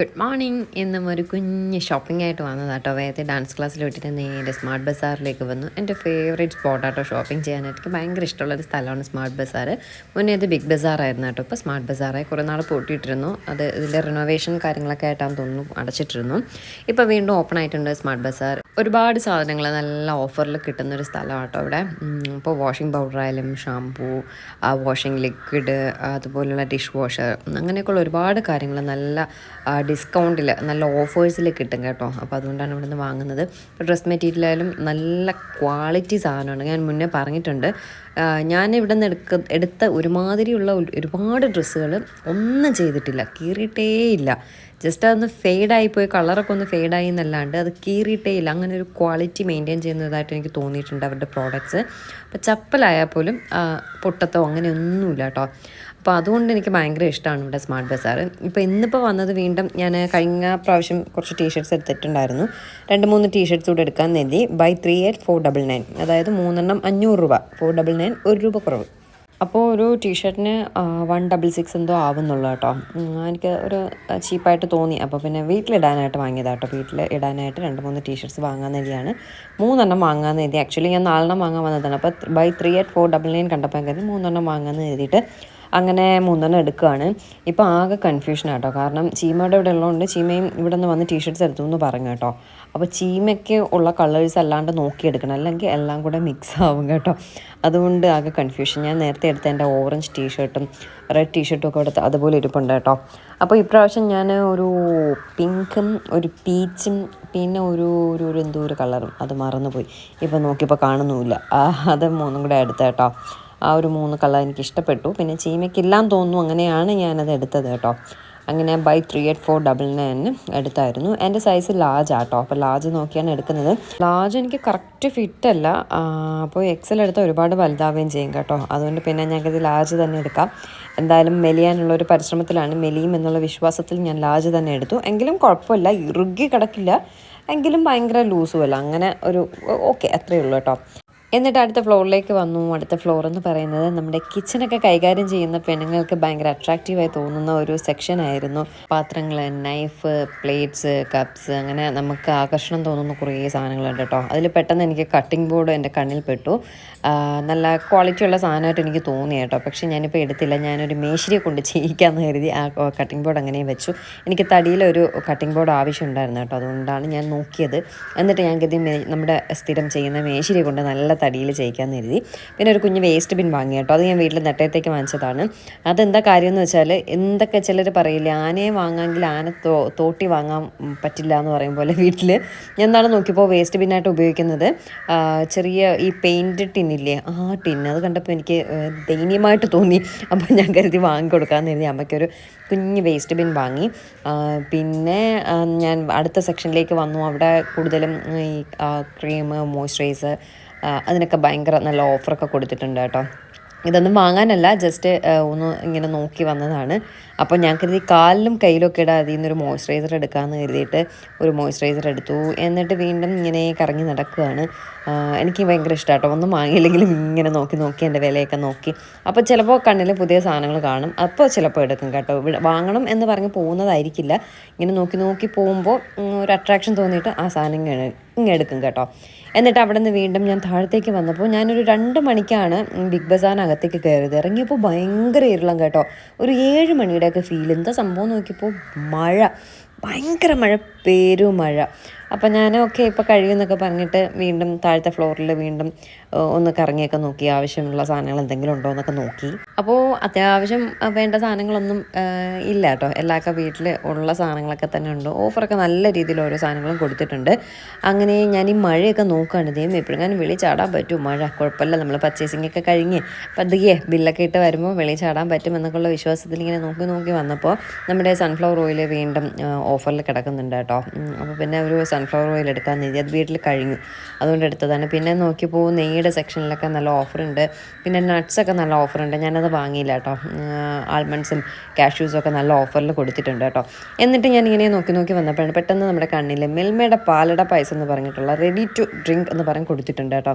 Good morning ഇന്നും ഒരു കുഞ്ഞ് ഷോപ്പിംഗ് ആയിട്ട് വന്നതാട്ടോ. വേഗത്തെ ഡാൻസ് ക്ലാസ്സിൽ വിട്ടിട്ട് നേരെ സ്മാർട്ട് ബസാറിലേക്ക് വന്നു. എന്റെ ഫേവറേറ്റ് സ്പോട്ടാട്ടോ ഷോപ്പിംഗ് ചെയ്യാനായിട്ട്. എനിക്ക് ഭയങ്കര ഇഷ്ടമുള്ളൊരു സ്ഥലമാണ് സ്മാർട്ട് ബസാർ മുന്നേ ഇത് ബിഗ് ബസാർ ആയിരുന്നു കേട്ടോ ഇപ്പോൾ സ്മാർട്ട് ബസാറായി കുറേ നാൾ പൂട്ടിയിട്ടിരുന്നു. അത് ഇതിന്റെ റിനോവേഷൻ കാര്യങ്ങളൊക്കെ ആയിട്ടാണ് തോന്നുന്നു അടച്ചിട്ടിരുന്നു. ഇപ്പോൾ വീണ്ടും ഓപ്പൺ ആയിട്ടുണ്ട് സ്മാർട്ട് ബസാർ ഒരുപാട് സാധനങ്ങൾ നല്ല ഓഫറിൽ കിട്ടുന്ന ഒരു സ്ഥലമാണ് കേട്ടോ ഇവിടെ ഇപ്പോൾ വാഷിംഗ് പൗഡർ ആയാലും ഷാംപൂ വാഷിംഗ് ലിക്വിഡ് അതുപോലുള്ള ഡിഷ് വാഷർ അങ്ങനെയൊക്കെയുള്ള ഒരുപാട് കാര്യങ്ങൾ നല്ല ഡിസ്കൗണ്ടിൽ നല്ല ഓഫേഴ്സിൽ കിട്ടും കേട്ടോ. അപ്പോൾ അതുകൊണ്ടാണ് ഇവിടെ നിന്ന് വാങ്ങുന്നത്. ഇപ്പോൾ ഡ്രസ് മെറ്റീരിയൽ ആയാലും നല്ല ക്വാളിറ്റി സാധനമാണ്. ഞാൻ മുന്നേ പറഞ്ഞിട്ടുണ്ട്. ഞാൻ ഇവിടെ നിന്ന് എടുക്ക എടുത്ത ഒരുമാതിരിയുള്ള ഒരു- ഒരുപാട് ഡ്രസ്സുകൾ ഒന്നും ചെയ്തിട്ടില്ല. കീറിയിട്ടേ ഇല്ല ജസ്റ്റ് അതൊന്ന് ഫെയ്ഡായി പോയി കളറൊക്കെ ഒന്ന് ഫെയ്ഡായി എന്നല്ലാണ്ട് അത് കീറിയിട്ടേ ഇല്ല. അങ്ങനെ ഒരു ക്വാളിറ്റി മെയിന്റെയിൻ ചെയ്യുന്നതായിട്ട് എനിക്ക് തോന്നിയിട്ടുണ്ട് അവരുടെ പ്രോഡക്റ്റ്സ് അപ്പോൾ ചപ്പലായാൽ പോലും പൊട്ടത്തോ അങ്ങനെയൊന്നുമില്ല കേട്ടോ. അപ്പോൾ അതുകൊണ്ട് എനിക്ക് ഭയങ്കര ഇഷ്ടമാണ് ഇവിടെ സ്മാർട്ട് ബസാർ ഇപ്പോൾ ഇന്നിപ്പോൾ വന്നത് വീണ്ടും ഞാൻ കഴിഞ്ഞ പ്രാവശ്യം കുറച്ച് ടീഷർട്ട്സ് എടുത്തിട്ടുണ്ടായിരുന്നു. രണ്ട് മൂന്ന് ടീഷർട്ട്സ് കൂടെ എടുക്കാൻ നേടി buy three at four double nine അതായത് മൂന്നെണ്ണം അഞ്ഞൂറ് രൂപ. ഫോർ ഡബിൾ നയൻ ഒരു രൂപ കുറവ്. അപ്പോൾ ഒരു ടീഷർട്ടിന് വൺ ഡബിൾ സിക്സ് എന്തോ ആവുന്നുള്ളൂ കേട്ടോ. എനിക്ക് ഒരു ചീപ്പായിട്ട് തോന്നി. അപ്പോൾ പിന്നെ വീട്ടിലിടാനായിട്ട് വാങ്ങിയതാട്ടോ വീട്ടിൽ ഇടാനായിട്ട് രണ്ട് മൂന്ന് ടീഷർട്ട്സ് വാങ്ങാൻ വേണ്ടിയാണ്. മൂന്നെണ്ണം വാങ്ങാൻ എഴുതി. ആക്ച്വലി ഞാൻ നാലെണ്ണം വാങ്ങാൻ വന്നതാണ്. അപ്പോൾ buy three at four double nine കണ്ടപ്പോൾ കരുതി മൂന്നെണ്ണം വാങ്ങാമെന്ന് എഴുതിയിട്ട് അങ്ങനെ മൂന്നെണ്ണം എടുക്കുകയാണ്. ഇപ്പോൾ ആകെ കൺഫ്യൂഷൻ ആട്ടോ. കാരണം ചീമയുടെ ഇവിടെ ഉള്ളതുകൊണ്ട് ചീമയും ഇവിടെ നിന്ന് വന്ന് ടീഷർട്ട്സ് എടുത്തു എന്ന് പറഞ്ഞു കേട്ടോ. അപ്പോൾ ചീമയ്ക്ക് ഉള്ള കളേഴ്സ് അല്ലാണ്ട് നോക്കിയെടുക്കണം. അല്ലെങ്കിൽ എല്ലാം കൂടെ മിക്സ് ആവും കേട്ടോ. അതുകൊണ്ട് ആകെ കൺഫ്യൂഷൻ ഞാൻ നേരത്തെ എടുത്ത എന്റെ ഓറഞ്ച് ടീഷർട്ടും റെഡ് ടീഷർട്ടും ഒക്കെ എടുത്ത് അതുപോലെ ഇരിപ്പുണ്ട് കേട്ടോ. അപ്പോൾ ഇപ്രാവശ്യം ഞാൻ ഒരു പിങ്കും ഒരു പീച്ചും പിന്നെ ഒരു ഒരു എന്തോ ഒരു കളറും അത് മറന്നുപോയി. ഇപ്പോൾ നോക്കിയപ്പോൾ കാണുന്നുമില്ല. അത് മൂന്നും കൂടെ എടുത്ത കേട്ടോ. ആ ഒരു മൂന്ന് കളർ എനിക്ക് ഇഷ്ടപ്പെട്ടു പിന്നെ ചീമയ്ക്കില്ലാന്ന് തോന്നുന്നു അങ്ങനെയാണ് ഞാനത് എടുത്തത് കേട്ടോ. അങ്ങനെ buy three at four double nine എടുത്തായിരുന്നു. എന്റെ സൈസ് ലാർജ് ആട്ടോ. അപ്പോൾ ലാർജ് നോക്കിയാണ് എടുക്കുന്നത്. ലാർജ് എനിക്ക് കറക്റ്റ് ഫിറ്റ് അല്ല. അപ്പോൾ എക്സൽ എടുത്താൽ ഒരുപാട് വലുതാവുകയും ചെയ്യും കേട്ടോ. അതുകൊണ്ട് പിന്നെ ഞങ്ങൾക്കിത് ലാർജ് തന്നെ എടുക്കാം. എന്തായാലും മെലിയാനുള്ള ഒരു പരിശ്രമത്തിലാണ് മെലിയും എന്നുള്ള വിശ്വാസത്തിൽ ഞാൻ ലാർജ് തന്നെ എടുത്തു. എങ്കിലും കുഴപ്പമില്ല. ഇറുകി കിടക്കില്ല. എങ്കിലും ഭയങ്കര ലൂസുമല്ല അങ്ങനെ ഒരു ഓക്കെ അത്രയേ ഉള്ളൂ കേട്ടോ. എന്നിട്ട് അടുത്ത ഫ്ലോറിലേക്ക് വന്നു. അടുത്ത ഫ്ലോർ എന്ന് പറയുന്നത് നമ്മുടെ കിച്ചണൊക്കെ കൈകാര്യം ചെയ്യുന്ന പെണ്ണുങ്ങൾക്ക് ഭയങ്കര അട്രാക്റ്റീവായി തോന്നുന്ന ഒരു സെക്ഷൻ ആയിരുന്നു. പാത്രങ്ങൾ നൈഫ് പ്ലേറ്റ്സ് കപ്സ് അങ്ങനെ നമുക്ക് ആകർഷണം തോന്നുന്ന കുറേ സാധനങ്ങളുണ്ട് കേട്ടോ. അതിൽ പെട്ടെന്ന് എനിക്ക് കട്ടിംഗ് ബോർഡ് എന്റെ കണ്ണിൽ പെട്ടു. നല്ല ക്വാളിറ്റി ഉള്ള സാധനമായിട്ട് എനിക്ക് തോന്നി കേട്ടോ. പക്ഷേ ഞാനിപ്പോൾ എടുത്തില്ല. ഞാനൊരു മേശിരിയെ കൊണ്ട് ചെയ്യിക്കാമെന്ന് കരുതി ആ കട്ടിംഗ് ബോർഡ് അങ്ങനെ വെച്ചു. എനിക്ക് തടിയിലൊരു കട്ടിംഗ് ബോർഡ് ആവശ്യമുണ്ടായിരുന്നു കേട്ടോ. അതുകൊണ്ടാണ് ഞാൻ നോക്കിയത്. എന്നിട്ട് ഞാൻ കരുതി നമ്മുടെ സ്ഥിരം ചെയ്യുന്ന മേശിരി കൊണ്ട് നല്ല തടിയിൽ ചെയ്യിക്കാമെന്ന് കരുതി. പിന്നെ ഒരു കുഞ്ഞ് വേസ്റ്റ് ബിൻ വാങ്ങി കേട്ടോ. അത് ഞാൻ വീട്ടിൽ നെട്ടയത്തേക്ക് വാങ്ങിച്ചതാണ്. അതെന്താ കാര്യം എന്ന് വെച്ചാൽ എന്തൊക്കെ ചിലർ പറയില്ല ആനയെ വാങ്ങാമെങ്കിൽ ആന തോട്ടി വാങ്ങാൻ പറ്റില്ല എന്ന് പറയും പോലെ വീട്ടിൽ എന്താണ് നോക്കിയപ്പോൾ വേസ്റ്റ് ബിന്നായിട്ട് ഉപയോഗിക്കുന്നത് ചെറിയ ഈ പെയിന്റ് ടിന്നില്ലേ ആ ടിൻ അത് കണ്ടപ്പോൾ എനിക്ക് ദയനീയമായിട്ട് തോന്നി. അപ്പോൾ ഞാൻ കരുതി വാങ്ങിക്കൊടുക്കാമെന്ന് കരുതി അമ്മയ്ക്കൊരു കുഞ്ഞ് വേസ്റ്റ് ബിൻ വാങ്ങി. പിന്നെ ഞാൻ അടുത്ത സെക്ഷനിലേക്ക് വന്നു. അവിടെ കൂടുതലും ഈ ക്രീം മോയ്സ്ചറൈസർ അതിനൊക്കെ ഭയങ്കര നല്ല ഓഫറൊക്കെ കൊടുത്തിട്ടുണ്ട് കേട്ടോ. ഇതൊന്നും വാങ്ങാനല്ല ജസ്റ്റ് ഒന്ന് ഇങ്ങനെ നോക്കി വന്നതാണ്. അപ്പോൾ ഞാൻ കരുതി കാലിലും കയ്യിലൊക്കെ ഇടാൻ അതിൽ നിന്നൊരു മോയ്സ്ചറൈസർ എടുക്കാമെന്ന് കരുതിയിട്ട് ഒരു മോയ്സ്ചറൈസർ എടുത്തു. എന്നിട്ട് വീണ്ടും ഇങ്ങനെ കറങ്ങി നടക്കുകയാണ് എനിക്ക് ഭയങ്കര ഇഷ്ടമാട്ടോ ഒന്നും വാങ്ങിയില്ലെങ്കിലും ഇങ്ങനെ നോക്കി നോക്കി എന്റെ വിലയൊക്കെ നോക്കി. അപ്പോൾ ചിലപ്പോൾ കണ്ണിൽ പുതിയ സാധനങ്ങൾ കാണും. അപ്പോൾ ചിലപ്പോൾ എടുക്കും കേട്ടോ. വാങ്ങണം എന്ന് പറഞ്ഞ് പോകുന്നതായിരിക്കില്ല. ഇങ്ങനെ നോക്കി നോക്കി പോകുമ്പോൾ ഒരു അട്രാക്ഷൻ തോന്നിയിട്ട് ആ സാധനം ഇങ്ങനെ എടുക്കും കേട്ടോ. എന്നിട്ട് അവിടെ നിന്ന് വീണ്ടും ഞാൻ താഴത്തേക്ക് വന്നപ്പോൾ ഞാനൊരു രണ്ട് മണിക്കാണ് ബിഗ് ബസാറിനകത്തേക്ക് കയറിയത്. ഇറങ്ങിയപ്പോൾ ഭയങ്കര ഇരുളം കേട്ടോ. ഒരു ഏഴ് മണിയുടെയൊക്കെ ഫീൽ എന്താ സംഭവം നോക്കിയപ്പോൾ മഴ. ഭയങ്കര മഴ പേരും മഴ അപ്പം ഞാൻ ഓക്കെ ഇപ്പോൾ കഴിയുമെന്നൊക്കെ പറഞ്ഞിട്ട് വീണ്ടും താഴത്തെ ഫ്ലോറിൽ വീണ്ടും ഒന്ന് കറങ്ങിയൊക്കെ നോക്കി ആവശ്യമുള്ള സാധനങ്ങൾ എന്തെങ്കിലും ഉണ്ടോ എന്നൊക്കെ നോക്കി. അപ്പോൾ അത്യാവശ്യം വേണ്ട സാധനങ്ങളൊന്നും ഇല്ല കേട്ടോ. എല്ലാവർക്കും വീട്ടിൽ ഉള്ള സാധനങ്ങളൊക്കെ തന്നെ ഉണ്ട്. ഓഫറൊക്കെ നല്ല രീതിയിൽ ഓരോ സാധനങ്ങളും കൊടുത്തിട്ടുണ്ട്. അങ്ങനെ ഞാൻ ഈ മഴയൊക്കെ നോക്കുകയാണ് ദൈവം എപ്പോഴും ഞാൻ വെളി ചാടാൻ പറ്റും മഴ കുഴപ്പമില്ല. നമ്മൾ പർച്ചേസിംഗ് ഒക്കെ കഴിഞ്ഞ് പതുകിയെ ബില്ലൊക്കെ ഇട്ട് വരുമ്പോൾ വെളി ചാടാൻ പറ്റും എന്നൊക്കെയുള്ള വിശ്വാസത്തിൽ ഇങ്ങനെ നോക്കി നോക്കി വന്നപ്പോൾ നമ്മുടെ സൺഫ്ലവർ ഓയിൽ വീണ്ടും ഓഫറിൽ കിടക്കുന്നുണ്ട് കേട്ടോ. അപ്പോൾ പിന്നെ ഒരു സൺ സൺഫ്ലവർ ഓയിൽ എടുക്കാൻ നീതി. അത് വീട്ടിൽ കഴിഞ്ഞു. അതുകൊണ്ട് എടുത്തതാണ്. പിന്നെ നോക്കിയപ്പോൾ നെയ്യുടെ സെക്ഷനിലൊക്കെ നല്ല ഓഫറുണ്ട് പിന്നെ നട്ട്സൊക്കെ നല്ല ഓഫറുണ്ട് ഞാനത് വാങ്ങിയില്ല കേട്ടോ. ആൽമണ്ട്സും കാഷ്യൂസൊക്കെ നല്ല ഓഫറിൽ കൊടുത്തിട്ടുണ്ട് കേട്ടോ. എന്നിട്ട് ഞാൻ ഇങ്ങനെ നോക്കി നോക്കി വന്നപ്പോഴാണ് പെട്ടെന്ന് നമ്മുടെ കണ്ണിൽ മിൽമയുടെ പാലട പായസം എന്ന് പറഞ്ഞിട്ടുള്ള റെഡി ടു ഡ്രിങ്ക് എന്ന് പറഞ്ഞ് കൊടുത്തിട്ടുണ്ട് കേട്ടോ.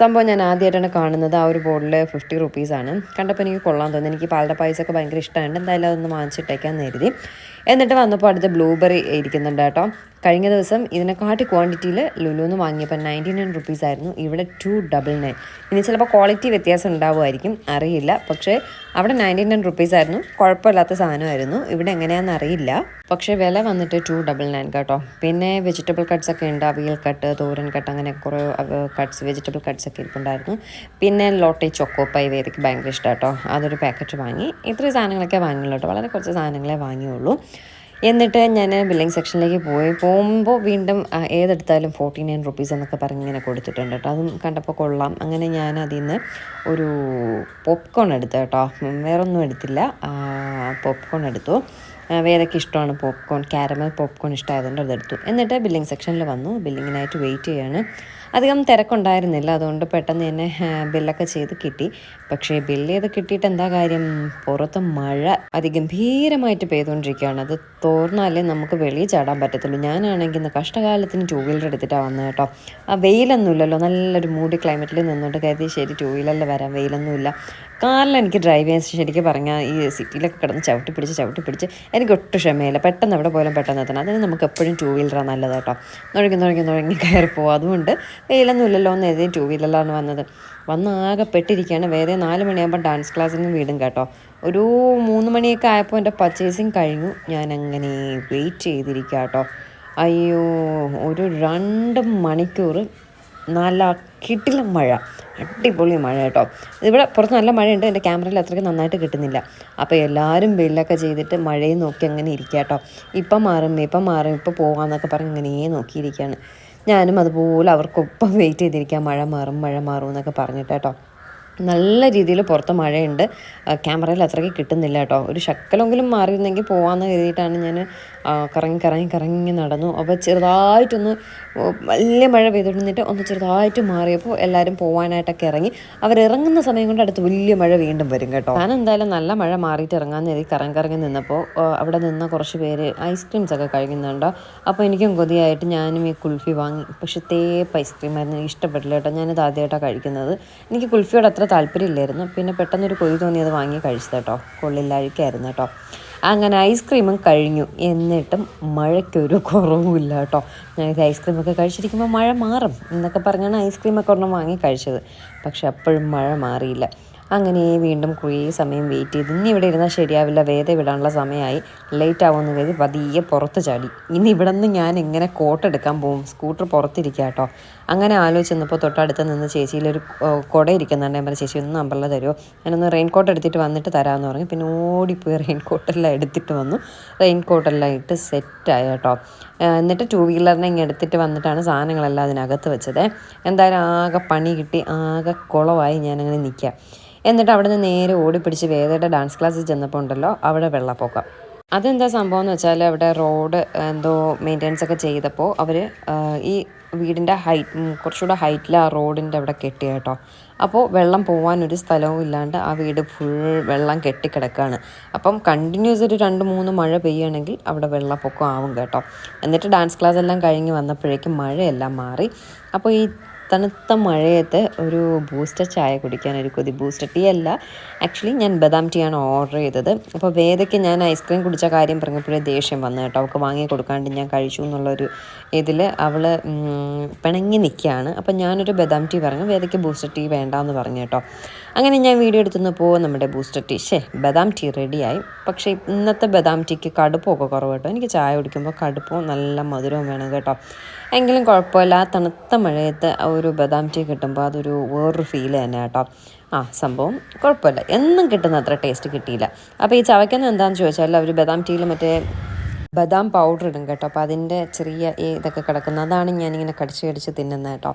സംഭവം ഞാൻ ആദ്യമായിട്ടാണ് കാണുന്നത്. ആ ഒരു ബോർഡിൽ ഫിഫ്റ്റി റുപ്പീസാണ് കണ്ടപ്പോൾ എനിക്ക് കൊള്ളാൻ തോന്നി. എനിക്ക് പാലട പായസമൊക്കെ ഭയങ്കര ഇഷ്ടമാണ്. എന്തായാലും അതൊന്ന് വാങ്ങിച്ചിട്ടേക്കാന്ന് കരുതി. എന്നിട്ട് വന്നപ്പോൾ അടുത്ത് ബ്ലൂബെറി ഇരിക്കുന്നുണ്ട് കേട്ടോ. കഴിഞ്ഞ ദിവസം ഇതിനെക്കാട്ടി ക്വാണ്ടിറ്റിയിൽ ലുലുന്ന് വാങ്ങിയപ്പോൾ നയന്റി നയൻ റുപ്പീസ് ആയിരുന്നു. ഇവിടെ ടു ഡബിൾ നയൻ ഇനി ചിലപ്പോൾ ക്വാളിറ്റി വ്യത്യാസം ഉണ്ടാവുമായിരിക്കും. അറിയില്ല. പക്ഷേ അവിടെ നയന്റി നയൻ റുപ്പീസ് ആയിരുന്നു. കുഴപ്പമില്ലാത്ത സാധനമായിരുന്നു. ഇവിടെ എങ്ങനെയാണെന്ന് അറിയില്ല. പക്ഷേ വില വന്നിട്ട് ടു ഡബിൾ നയൻ കേട്ടോ. പിന്നെ വെജിറ്റബിൾ കട്ട്സ് ഒക്കെ ഉണ്ട്. അവിയൽ കട്ട് തോരൻ കട്ട് അങ്ങനെ കുറേ കട്ട്സ് വെജിറ്റബിൾ കട്ട്സ് ഒക്കെ ഇരിപ്പുണ്ടായിരുന്നു. പിന്നെ ലോട്ടി ചൊക്കോ പൈ വേദിക്ക് ഭയങ്കര ഇഷ്ടം കേട്ടോ അതൊരു പാക്കറ്റ് വാങ്ങി. ഇത്രയും സാധനങ്ങളൊക്കെ വാങ്ങിയുള്ളൂ കേട്ടോ. വളരെ കുറച്ച് സാധനങ്ങളെ വാങ്ങിയുള്ളൂ. എന്നിട്ട് ഞാൻ ബില്ലിംഗ് സെക്ഷനിലേക്ക് പോയി. പോകുമ്പോൾ വീണ്ടും ഏതെടുത്താലും ഫോർട്ടി നയൻ റുപ്പീസ് എന്നൊക്കെ പറഞ്ഞ് ഇങ്ങനെ കൊടുത്തിട്ടുണ്ട് കേട്ടോ. അതും കണ്ടപ്പോൾ കൊള്ളാം. അങ്ങനെ ഞാൻ അതിൽ നിന്ന് ഒരു പോപ്കോൺ എടുത്തു കേട്ടോ. വേറൊന്നും എടുത്തില്ല. പോപ്കോൺ എടുത്തു. വേദയ്ക്ക് ഇഷ്ടമാണ് പോപ്കോൺ കാരമൽ പോപ്കോൺ ഇഷ്ടമായതുകൊണ്ട് അതെടുത്തു. എന്നിട്ട് ബില്ലിംഗ് സെക്ഷനിൽ വന്നു. ബില്ലിങ്ങിനായിട്ട് വെയിറ്റ് ചെയ്യാണ്. അധികം തിരക്കുണ്ടായിരുന്നില്ല. അതുകൊണ്ട് പെട്ടെന്ന് തന്നെ ബില്ലൊക്കെ ചെയ്ത് കിട്ടി. പക്ഷേ ബില്ല് ചെയ്ത് കിട്ടിയിട്ട് എന്താ കാര്യം? പുറത്ത് മഴ അതിഗംഭീരമായിട്ട് പെയ്തുകൊണ്ടിരിക്കുകയാണ്. അത് തോർന്നാലേ നമുക്ക് വെളിയിൽ ചാടാൻ പറ്റത്തുള്ളൂ. ഞാനാണെങ്കിൽ ഇന്ന് കഷ്ടകാലത്തിന് ടൂ വീലർ എടുത്തിട്ടാണ് വന്നത് കേട്ടോ. ആ വെയിലൊന്നുമില്ലല്ലോ. നല്ലൊരു മൂടി ക്ലൈമറ്റിൽ നിന്നുകൊണ്ട് കരുതി ശരി ടൂ വീലറിൽ വരാം. വെയിലൊന്നുമില്ല. കാറിൽ എനിക്ക് ഡ്രൈവ് ചെയ്യാൻ ശരിക്കും പറഞ്ഞാൽ ഈ സിറ്റിയിലൊക്കെ കിടന്ന് ചവിട്ടി പിടിച്ച് ചവിട്ടി പിടിച്ച്. എനിക്ക് ഒട്ടും ക്ഷമയില്ല. പെട്ടെന്ന് എവിടെ പോലും പെട്ടെന്ന് എത്തണം. അതിന് നമുക്ക് എപ്പോഴും ടൂ വീലറാണ് നല്ലത് കേട്ടോ. നുഴങ്ങി നുഴങ്ങി നുഴങ്ങി കയറി പോകും അതുകൊണ്ട് വെയിലൊന്നും ഇല്ലല്ലോ എന്ന് എഴുതി ടൂ വീലറിലാണ് വന്നത്. വന്ന് ആകെ പെട്ടിരിക്കുകയാണ്. വേറെ നാല് മണിയാകുമ്പോൾ ഡാൻസ് ക്ലാസ്സിന് വീടും കേട്ടോ. ഒരു മൂന്ന് മണിയൊക്കെ ആയപ്പോൾ എന്റെ പർച്ചേസിങ് കഴിഞ്ഞു. ഞാൻ അങ്ങനെ വെയിറ്റ് ചെയ്തിരിക്കുക കേട്ടോ. അയ്യോ ഒരു രണ്ട് മണിക്കൂർ നല്ല കിട്ടില്ല മഴ. അടിപൊളി മഴ കേട്ടോ. ഇവിടെ പുറത്ത് നല്ല മഴയുണ്ട്. എന്റെ ക്യാമറയിൽ അത്രയ്ക്ക് നന്നായിട്ട് കിട്ടുന്നില്ല. അപ്പോൾ എല്ലാവരും ബില്ലൊക്കെ ചെയ്തിട്ട് മഴയും നോക്കി അങ്ങനെ ഇരിക്കുക കേട്ടോ. ഇപ്പം മാറും ഇപ്പം മാറും ഇപ്പം പോകാമെന്നൊക്കെ പറഞ്ഞ് ഇങ്ങനെ നോക്കിയിരിക്കുകയാണ്. ഞാനും അതുപോലെ അവർക്കൊപ്പം വെയിറ്റ് ചെയ്തിരിക്കുക. മഴ മാറും മഴ മാറും എന്നൊക്കെ പറഞ്ഞിട്ട് കേട്ടോ. നല്ല രീതിയിൽ പുറത്ത് മഴയുണ്ട്. ക്യാമറയിൽ അത്രയ്ക്ക് കിട്ടുന്നില്ല കേട്ടോ. ഒരു ശക്കലെങ്കിലും മാറിയിരുന്നെങ്കിൽ പോകാമെന്ന് കരുതിയിട്ടാണ് ഞാൻ കറങ്ങി കറങ്ങി കറങ്ങി നടന്നു. അപ്പോൾ ചെറുതായിട്ടൊന്ന് വലിയ മഴ പെയ്തിരുന്നിട്ട് ഒന്ന് ചെറുതായിട്ട് മാറിയപ്പോൾ എല്ലാവരും പോകാനായിട്ടൊക്കെ ഇറങ്ങി. അവരിറങ്ങുന്ന സമയം കൊണ്ട് അടുത്ത് വലിയ മഴ വീണ്ടും വരും കേട്ടോ. ഞാൻ എന്തായാലും നല്ല മഴ മാറിയിട്ട് ഇറങ്ങാൻ നേരി കറങ്ങി കറങ്ങി നിന്നപ്പോൾ അവിടെ നിന്ന കുറച്ച് പേര് ഐസ്ക്രീംസ് ഒക്കെ കഴിക്കുന്നുണ്ടോ? അപ്പോൾ എനിക്കും കൊതിയായിട്ട് ഞാനും ഈ കുൽഫി വാങ്ങി. പക്ഷെ തേപ്പ് ഐസ്ക്രീം ആയിരുന്നു. ഇഷ്ടപ്പെട്ടില്ല കേട്ടോ. ഞാനിത് ആദ്യമായിട്ടാണ് കഴിക്കുന്നത്. എനിക്ക് കുൽഫിയോട് അത്ര താല്പര്യമില്ലായിരുന്നു. പിന്നെ പെട്ടെന്നൊരു കൊതി തോന്നി അത് വാങ്ങി കഴിച്ചത് കേട്ടോ. കൊള്ളില്ലാഴിക്കായിരുന്നു കേട്ടോ. അങ്ങനെ ഐസ്ക്രീമും കഴിഞ്ഞു. എന്നിട്ടും മഴയ്ക്കൊരു കുറവുമില്ല കേട്ടോ. ഞാൻ ഇത് ഐസ്ക്രീമൊക്കെ കഴിച്ചിരിക്കുമ്പോൾ മഴ മാറും എന്നൊക്കെ പറഞ്ഞാണ് ഐസ്ക്രീമൊക്കെ ഒരെണ്ണം വാങ്ങി കഴിച്ചത്. പക്ഷെ അപ്പോഴും മഴ മാറിയില്ല. അങ്ങനെ വീണ്ടും കുറേ സമയം വെയിറ്റ് ചെയ്ത്. ഇനി ഇവിടെ ഇരുന്നാൽ ശരിയാവില്ല. വേദ വിടാനുള്ള സമയമായി. ലേറ്റ് ആവുമെന്ന് കരുതി പതിയെ പുറത്ത് ചാടി. ഇനി ഇവിടെ നിന്ന് ഞാൻ എങ്ങനെ കോട്ട് എടുക്കാൻ പോകും സ്കൂട്ടർ പുറത്തിരിക്കുക കേട്ടോ അങ്ങനെ ആലോചിച്ചപ്പോൾ തൊട്ടടുത്ത് നിന്ന് ചേച്ചിയിലൊരു കുട ഇരിക്കുന്നുണ്ട്. ഞാൻ പറഞ്ഞു ചേച്ചി ഒന്ന് അമ്പല തരുമോ ഞാനൊന്ന് റെയിൻ കോട്ട് എടുത്തിട്ട് വന്നിട്ട് തരാമെന്ന് പറഞ്ഞു. പിന്നെ ഓടിപ്പോയി റെയിൻ കോട്ടെല്ലാം എടുത്തിട്ട് വന്നു. റെയിൻ കോട്ടെല്ലാം ഇട്ട് സെറ്റായി കേട്ടോ എന്നിട്ട് ടൂ വീലറിനെ ഇങ്ങനെ എടുത്തിട്ട് വന്നിട്ടാണ് സാധനങ്ങളെല്ലാം അതിനകത്ത് വെച്ചത്. എന്തായാലും ആകെ പണി കിട്ടി. ആകെ കുളമായി ഞാനങ്ങനെ നിൽക്കാം. എന്നിട്ട് അവിടെ നിന്ന് നേരെ ഓടിപ്പിടിച്ച് വേദയുടെ ഡാൻസ് ക്ലാസ്സിൽ ചെന്നപ്പോൾ ഉണ്ടല്ലോ അവിടെ വെള്ളപ്പൊക്കം. അതെന്താ സംഭവം എന്ന് വെച്ചാൽ അവിടെ റോഡ് എന്തോ മെയിന്റെനൻസ് ഒക്കെ ചെയ്തപ്പോൾ അവർ ഈ വീടിന്റെ ഹൈറ്റ് കുറച്ചുകൂടെ ഹൈറ്റിൽ ആ റോഡിന്റെ അവിടെ കെട്ടിയ കേട്ടോ. അപ്പോൾ വെള്ളം പോകാൻ ഒരു സ്ഥലവും ഇല്ലാണ്ട് ആ വീട് ഫുൾ വെള്ളം കെട്ടിക്കിടക്കുകയാണ് അപ്പം കണ്ടിന്യൂസ് ഒരു രണ്ട് മൂന്ന് മഴ പെയ്യുകയാണെങ്കിൽ അവിടെ വെള്ളപ്പൊക്കം ആവും കേട്ടോ. എന്നിട്ട് ഡാൻസ് ക്ലാസ് എല്ലാം കഴിഞ്ഞ് വന്നപ്പോഴേക്കും മഴയെല്ലാം മാറി. അപ്പോൾ ഈ തണുത്ത മഴയത്ത് ഒരു ബൂസ്റ്റർ ചായ കുടിക്കാൻ ഒരു കൊതി. ബൂസ്റ്റർ ടീ അല്ല. ആക്ച്വലി ഞാൻ ബദാം ടീ ആണ് ഓർഡർ ചെയ്തത്. അപ്പോൾ വേദയ്ക്ക് ഞാൻ ഐസ്ക്രീം കുടിച്ച കാര്യം പറഞ്ഞപ്പോഴേ ദേഷ്യം വന്നു കേട്ടോ. അവൾക്ക് വാങ്ങി കൊടുക്കാണ്ട് ഞാൻ കഴിച്ചു എന്നുള്ളൊരു ഇതിൽ അവൾ പിണങ്ങി നിൽക്കുകയാണ് അപ്പോൾ ഞാനൊരു ബദാം ടീ പറഞ്ഞു. വേദയ്ക്ക് ബൂസ്റ്റർ ടീ വേണ്ടാന്ന് പറഞ്ഞു കേട്ടോ. അങ്ങനെ ഞാൻ വീഡിയോ എടുത്തുനിന്നപ്പോൾ നമ്മുടെ ബൂസ്റ്റർ ടീ ഷേ ബദാം ടീ റെഡിയായി പക്ഷേ ഇന്നത്തെ ബദാം ടീക്ക് കടുപ്പമൊക്കെ കുറവ് കേട്ടോ. എനിക്ക് ചായ കുടിക്കുമ്പോൾ കടുപ്പവും നല്ല മധുരവും വേണം കേട്ടോ. എങ്കിലും കുഴപ്പമില്ല. ആ തണുത്ത മഴയത്ത് ആ ഒരു ബദാം ടീ കിട്ടുമ്പോൾ അതൊരു വേറൊരു ഫീൽ തന്നെ കേട്ടോ. ആ സംഭവം കുഴപ്പമില്ല. എന്നും കിട്ടുന്ന അത്ര ടേസ്റ്റ് കിട്ടിയില്ല. അപ്പോൾ ഈ ചവയ്ക്കുന്ന എന്താണെന്ന് ചോദിച്ചാൽ അവർ ബദാം ടീയിൽ മറ്റേ ബദാം പൗഡർ ഇടും കേട്ടോ. അപ്പോൾ അതിന്റെ ചെറിയ ഇതൊക്കെ കിടക്കുന്നത് അതാണ് ഞാനിങ്ങനെ കടിച്ച് കടിച്ച് തിന്നുന്നത് കേട്ടോ.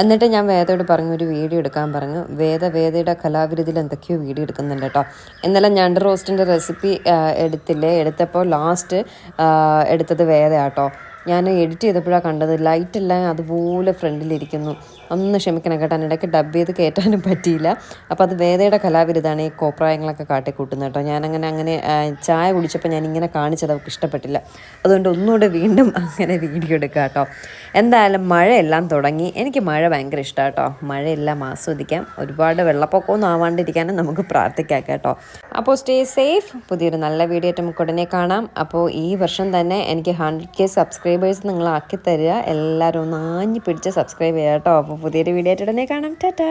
എന്നിട്ട് ഞാൻ വേദയോട് പറഞ്ഞു ഒരു വീഡിയോ എടുക്കാൻ പറഞ്ഞു. വേദ വേദയുടെ കലാവിരുതിൽ എന്തൊക്കെയോ വീഡിയോ എടുക്കുന്നുണ്ട് കേട്ടോ. ഇന്നലെ ഞണ്ട് റോസ്റ്റിന്റെ റെസിപ്പി എടുത്തില്ലേ? എടുത്തപ്പോൾ ലാസ്റ്റ് എടുത്തത് വേദ കേട്ടോ. ഞാൻ എഡിറ്റ് ചെയ്തപ്പോഴാണ് കണ്ടത് ലൈറ്റെല്ലാം അതുപോലെ ഫ്രണ്ടിലിരിക്കുന്നു ഒന്ന് ക്ഷമിക്കണം കേട്ടോ ഇടയ്ക്ക് ഡബ് ചെയ്ത് കയറ്റാനും പറ്റിയില്ല. അപ്പോൾ അത് വേദയുടെ കലാവിരുതാണ് ഈ കോപ്രായങ്ങളൊക്കെ കാട്ടിക്കൂട്ടുന്നത് കേട്ടോ. ഞാനങ്ങനെ അങ്ങനെ ചായ കുടിച്ചപ്പോൾ ഞാൻ ഇങ്ങനെ കാണിച്ചത് അവർക്ക് ഇഷ്ടപ്പെട്ടില്ല. അതുകൊണ്ട് ഒന്നുകൂടെ വീണ്ടും അങ്ങനെ വീഡിയോ എടുക്കുക കേട്ടോ. എന്തായാലും മഴയെല്ലാം തുടങ്ങി. എനിക്ക് മഴ ഭയങ്കര ഇഷ്ടമാണ് കേട്ടോ. മഴയെല്ലാം ആസ്വദിക്കാം. ഒരുപാട് വെള്ളപ്പൊക്കമൊന്നും ആവാണ്ടിരിക്കാനും നമുക്ക് പ്രാർത്ഥിക്കാം കേട്ടോ. അപ്പോൾ സ്റ്റേ സേഫ് പുതിയൊരു നല്ല വീഡിയോ ആയിട്ട് നമുക്ക് ഉടനെ കാണാം. അപ്പോൾ ഈ വർഷം തന്നെ എനിക്ക് ഹൺഡ്രഡ് കെ സബ്സ്ക്രൈബേഴ്സ് നിങ്ങളാക്കി തരിക. എല്ലാവരും ഒന്ന് ആഞ്ഞു പിടിച്ച് സബ്സ്ക്രൈബ് ചെയ്യാം കേട്ടോ. അപ്പോൾ പുതിയൊരു വീഡിയോ ആയിട്ട് ഉടനെ കാണാം. ടാറ്റാ